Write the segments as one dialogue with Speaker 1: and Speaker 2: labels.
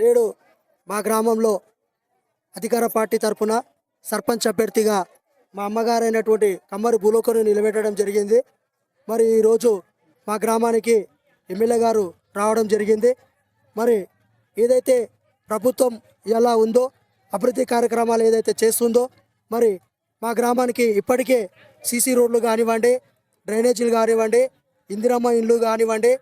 Speaker 1: నేడు మా గ్రామంలో అధికార పార్టీ తరఫున సర్పంచ్ అభ్యర్థిగా మా అమ్మగారైనటువంటి కమ్మరి భూలోకను నిలబెట్టడం జరిగింది. మరి ఈరోజు మా గ్రామానికి ఎమ్మెల్యే గారు రావడం జరిగింది. మరి ఏదైతే ప్రభుత్వం ఎలా ఉందో అభివృద్ధి కార్యక్రమాలు ఏదైతే చేస్తుందో మరి మా గ్రామానికి ఇప్పటికే సీసీ రోడ్లు కానివ్వండి డ్రైనేజీలు కానివ్వండి ఇందిరమ్మ ఇండ్లు కానివ్వండి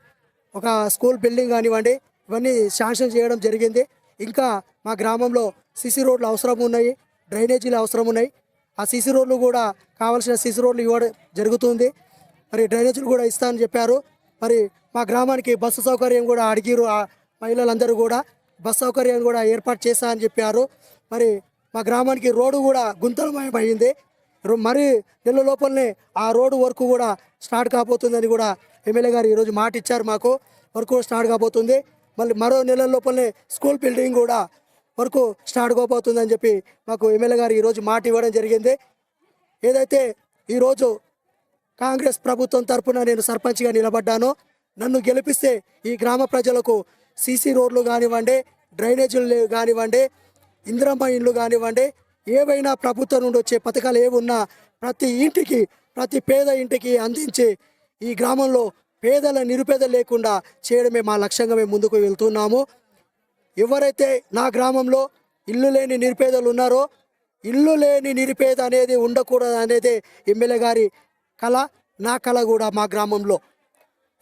Speaker 1: ఒక స్కూల్ బిల్డింగ్ కానివ్వండి ఇవన్నీ శాంక్షన్ చేయడం జరిగింది. ఇంకా మా గ్రామంలో సిసి రోడ్లు అవసరం ఉన్నాయి. డ్రైనేజీలు అవసరం ఉన్నాయి. ఆ సిసి రోడ్లు కూడా కావాల్సిన సిసి రోడ్లు ఇవ్వడం జరుగుతుంది. మరి డ్రైనేజీలు కూడా ఇస్తా అని చెప్పారు. మరి మా గ్రామానికి బస్సు సౌకర్యం కూడా అడిగిరు ఆ మహిళలందరూ కూడా. బస్ సౌకర్యం కూడా ఏర్పాటు చేస్తా అని చెప్పారు. మరి మా గ్రామానికి రోడ్డు కూడా గుంతలమయమైంది. రో- మరి నెల లోపలనే ఆ రోడ్డు వర్క్ కూడా స్టార్ట్ కాబోతుందని కూడా ఎమ్మెల్యే గారు ఈరోజు మాట ఇచ్చారు మాకు. వర్క్ కూడా స్టార్ట్ కాబోతుంది. మళ్ళీ మరో నెల లోపలనే స్కూల్ బిల్డింగ్ కూడా వరకు స్టార్ట్ కాబోతుందని చెప్పి మాకు ఎమ్మెల్యే గారు ఈరోజు మాట ఇవ్వడం జరిగింది. ఏదైతే ఈరోజు కాంగ్రెస్ ప్రభుత్వం తరపున నేను సర్పంచ్గా నిలబడ్డానో నన్ను గెలిపిస్తే ఈ గ్రామ ప్రజలకు సీసీ రోడ్లు కానివ్వండి డ్రైనేజీలు కానివ్వండి ఇందిరమ్మ ఇండ్లు కానివ్వండి ఏవైనా ప్రభుత్వం నుండి వచ్చే పథకాలు ఏమున్నా ప్రతి ఇంటికి ప్రతి పేద ఇంటికి అందించి ఈ గ్రామంలో పేదల నిరుపేద లేకుండా చేయడమే మా లక్ష్యంగా మేము ముందుకు వెళ్తున్నాము. ఎవరైతే నా గ్రామంలో ఇల్లు లేని నిరుపేదలు ఉన్నారో ఇల్లు లేని నిరుపేద అనేది ఉండకూడదు అనేది ఎమ్మెల్యే గారి కళ నా కళ కూడా మా గ్రామంలో.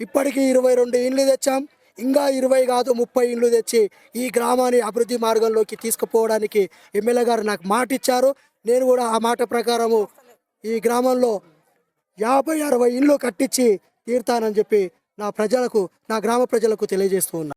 Speaker 1: ఇప్పటికీ ఇరవై రెండు ఇండ్లు తెచ్చాం. ఇంకా ఇరవై కాదు ముప్పై ఇండ్లు తెచ్చి ఈ గ్రామాన్ని అభివృద్ధి మార్గంలోకి తీసుకుపోవడానికి ఎమ్మెల్యే గారు నాకు మాట ఇచ్చారు. నేను కూడా ఆ మాట ప్రకారము ఈ గ్రామంలో యాభై అరవై ఇండ్లు కట్టించి తీర్తానని చెప్పి నా ప్రజలకు నా గ్రామ ప్రజలకు తెలియజేస్తూ ఉన్నా